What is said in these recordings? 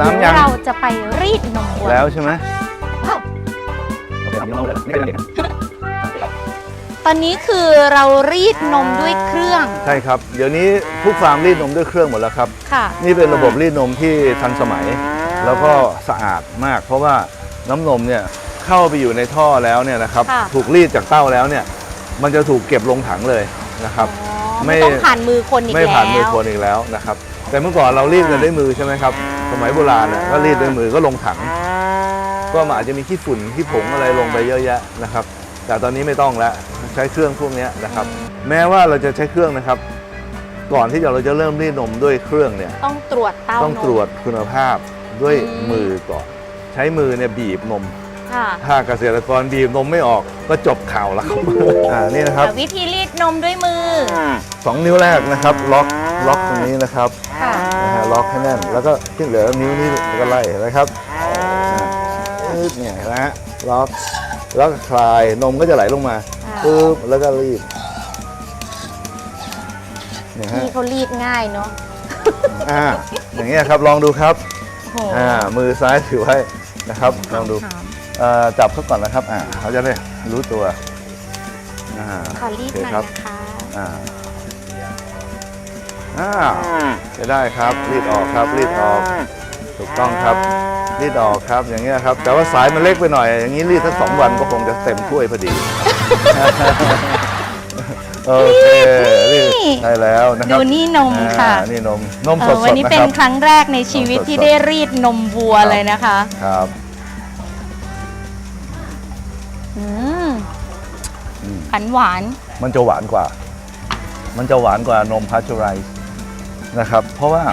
น้ำยัง เราจะไปรีดนมวัวแล้วใช่ไหมว้าวตอนนี้คือเรารีดนมด้วยเครื่อง ใช่ครับ เดี๋ยวนี้ทุกฟาร์มรีดนมด้วยเครื่องหมดแล้วครับ ค่ะ นี่เป็นระบบรีดนมที่ทันสมัย แล้วก็สะอาดมาก เพราะว่าน้ำนมเนี่ยเข้าไปอยู่ในท่อแล้วเนี่ยนะครับ ค่ะ ถูกรีดจากเต้าแล้วเนี่ย มันจะถูกเก็บลงถังเลยนะครับ อ๋อไม่ ไม่ต้องผ่านมือคนอีกไม่แล้วผ่านมือคนอีกแล้วนะครับ แต่เมื่อก่อนเรารีดกันด้วยมือใช่ไหมครับ สมัยโบราณน่ะก็รีดด้วยมือก็ลงถัง ก็มันอาจจะมีขี้ฝุ่นขี้ผงอะไรลงไปเยอะแยะนะครับ แต่ตอนนี้ไม่ต้องแล้วใช้เครื่องพวกเนี้ยนะครับ แม้ว่าเราจะใช้เครื่องนะครับ ก่อนที่เราจะเริ่มรีดนมด้วยเครื่องเนี่ยต้องตรวจเต้าต้องนมตรวจคุณภาพด้วยอืมมือก่อน ใช้มือเนี่ยบีบนมค่ะถ้าเกษตรกรบีบนมไม่ออกก็จบข่าวแล้วครับอ่านี่นะครับแต่วิธีรีดนมด้วยมือสองนิ้วแรกนะครับ ล็อกล็อกตรงนี้นะครับค่ะนะฮะ ล็อกให้แน่น แล้วก็ที่เหลือนิ้วนี้แล้วก็ไล่นะครับปึ๊บเนี่ยนะฮะล็อกแล้วก็คลายนมก็จะไหลลงมาค่ะปึ๊บแล้วก็รีดเนี่ยฮะพี่เขารีดง่ายเนาะอ่าอย่างเงี้ยครับลองดูครับโอ้โหอ่ามือซ้ายถือไว้นะครับลองดูถามเอ่อจับเขาก่อนนะครับอ่าเขาจะได้รู้ตัวอ่าขอรีดโอเคหน่อยครับนะคะอ่าอ่า จะได้ครับรีดออกครับรีดออก ถูกต้องครับรีดออกครับอย่างเงี้ยครับ แต่ว่าสายมันเล็กไปหน่อย อย่างนี้รีดสักสองวันก็คงจะเต็มถ้วยพอดีโอเครีดได้แล้วนะครับดูนี่นมค่ะอ่านี่นมนมเอสอดวันๆนี้นะเป็คนรับครั้งแรกในชีวิตนมสดๆที่ได้รีดนมวัวครับ เลยนะคะ ครับอืมอืม หวานหวานมันจะหวานกว่า มันจะหวานกว่านมพาสเจอไรส์ นะครับ เพราะว่า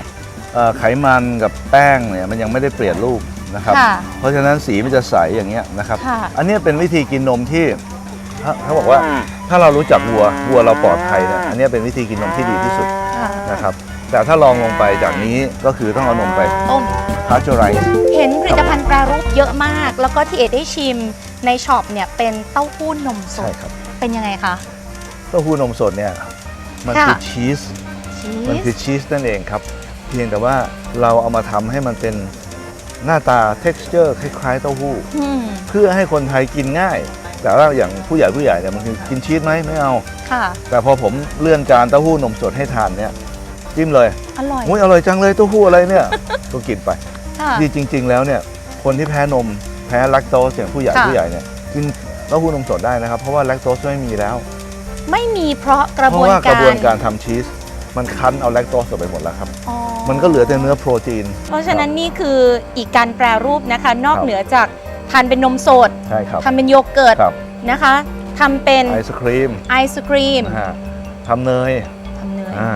เอ่อไขมันกับแป้งเนี่ยมันยังไม่ได้เปลี่ยนรูปนะครับค่ะเพราะฉะนั้นสีมันจะใสอย่างเงี้ยนะครับค่ะอันเนี้ยเป็นวิธีกินนมที่เขาเขาบอกว่าถ้าเรารู้จักวัววัวเราปลอดภัยเนี่ยอันเนี้ยเป็นวิธีกินนมที่ดีที่สุดค่ะนะครับ แต่ถ้าลองลงไปจากนี้ก็คือต้องเอานมไปต้มพาสเจอไรส์เห็นผลิตภัณฑ์แปรรูปเยอะมาก แล้วก็ที่เอ็ดได้ชิมในช็อปเนี่ยเป็นเต้าหู้นมสใช่ดครับเป็นยังไงคะเต้าหู้นมสดเนี่ยมันค่ะคือชีส ชีมันคือสชีสนั่นเองครับ เพียงแต่ว่าเราเอามาทำให้มันเป็นหน้าตา texture คล้ายๆ เต้าหู้ อืมเพื่อให้คนไทยกินง่าย แต่ว่าอย่างผู้ใหญ่ผู้ใหญ่เนี่ยมันคือกินชีสไหมไม่เอา ค่ะ แต่พอผมเลื่อนจานเต้าหู้นมสดให้ทานเนี่ยจิ้มเลยอร่อยอุ้ยอร่อยจังเลยเต้าหู้อะไรเนี่ย ก็กินไปค่ะที่จริง ๆ แล้วเนี่ยคนที่แพ้นมแพ้แลคโตสอย่างผู้ใหญ่ค่ะ ผู้ใหญ่เนี่ยกินเต้าหู้นมสดได้นะครับ เพราะว่าแลคโตสไม่มีแล้ว ไม่มีเพราะกระเพบราะวนว่ากการระบวนการทำชีส มันคั้นเอาแลคโตสออกไปหมดแล้วครับ อ๋อมันก็เหลือแต่เนื้อโปรตีน เพราะฉะนั้นนี่คืออีกการแปรรูปนะคะ นอกครับ เหนือจากทานเป็นนมสดใช่ครับทำเป็นโยเกิร์ตครับไอศครีมไอศครีมนะฮะทำเนยทำเนย อ่า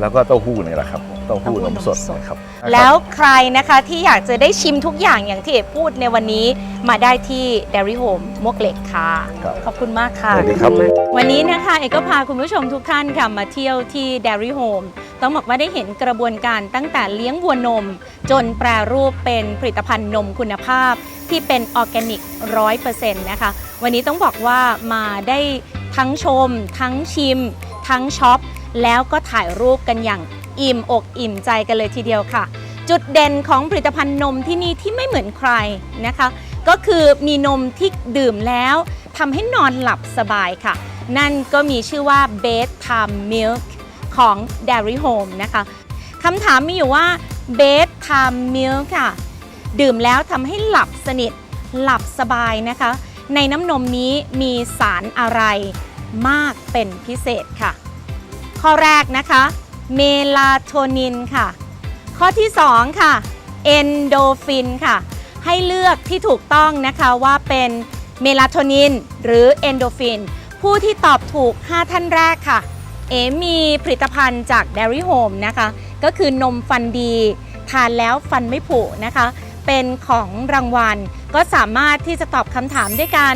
แล้วก็เต้าหู้นี่แหละครับเต้าหู้ เต้าหู้นมสดนมสดนะครับแล้วใครนะคะที่อยากจะได้ชิมทุกอย่างอย่างที่เอกพูดในวันนี้มาได้ที่ Dairy Home มวกเหล็กค่ะครับขอบคุณมากค่ะ สวัสดีครับ วันนี้นะคะเอกก็พาคุณผู้ชมทุกท่านค่ะมาเที่ยวที่ Dairy Home ต้องบอกว่าได้เห็นกระบวนการตั้งแต่เลี้ยงวัวนม จนแปรรูปเป็นผลิตภัณฑ์นมคุณภาพ ที่เป็นออร์แกนิกร้อยเปอร์เซ็นต์นะคะ วันนี้ต้องบอกว่ามาได้ทั้งชม ทั้งชิม ทั้งช็อป แล้วก็ถ่ายรูปกันอย่าง อิ่มอกอิ่มใจกันเลยทีเดียวค่ะ จุดเด่นของผลิตภัณฑ์นมที่นี่ที่ไม่เหมือนใครนะคะ ก็คือมีนมที่ดื่มแล้วทำให้นอนหลับสบายค่ะ นั่นก็มีชื่อว่า bedtime milk ของ Dairy Home นะคะคำถามมีอยู่ว่า bedtime milk ค่ะ ดื่มแล้วทำให้หลับสนิทหลับสบายนะคะ ในน้ำนมนี้มีสารอะไรมากเป็นพิเศษค่ะ ข้อแรกนะคะ เมลาโทนินค่ะ ข้อที่ 2 ค่ะเอนโดฟินค่ะ ให้เลือกที่ถูกต้องนะคะว่าเป็นเมลาโทนินหรือเอนโดฟิน ผู้ที่ตอบถูก 5 ท่านแรกค่ะ เอมีผลิตภัณฑ์จาก Dairy Home นะคะ ก็คือนมฟันดี ทานแล้วฟันไม่ผุนะคะ เป็นของรางวัล ก็สามารถที่จะตอบคำถามด้วยการ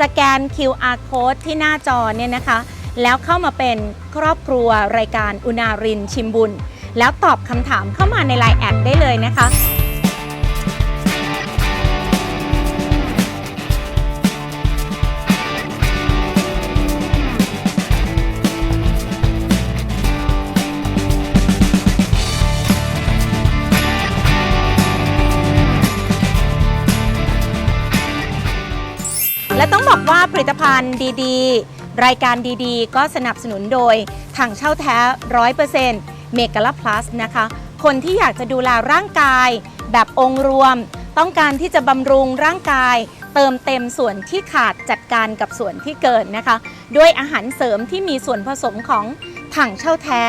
สแกน QR code ที่หน้าจอเนี่ยนะคะ แล้วเข้ามาเป็นครอบครัวรายการอุณารินชิมบุญ แล้วตอบคำถามเข้ามาในไลน์แอดได้เลยนะคะและต้องบอกว่าผลิตภัณฑ์ดีๆ รายการดีๆ ก็สนับสนุนโดยถังเช่าแท้ 100%เมกะลาพลัสนะคะ คนที่อยากจะดูแลร่างกาย แบบองค์รวม ต้องการที่จะบำรุงร่างกาย เติมเต็มส่วนที่ขาดจัดการกับส่วนที่เกินนะคะ ด้วยอาหารเสริมที่มีส่วนผสมของถังเช่าแท้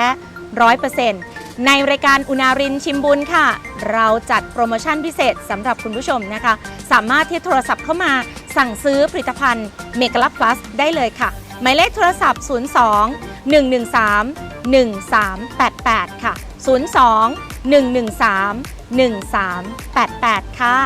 100%ในรายการอุณารินชิมบุญค่ะ เราจัดโปรโมชั่นพิเศษสำหรับคุณผู้ชมนะคะ สามารถที่โทรศัพท์เข้ามาสั่งซื้อผลิตภัณฑ์เมก a ล a พลัสได้เลยค่ะ หมายเลขโทรศัพท์ 02 113 1388 ค่ะ 02 113 1388 ค่ะ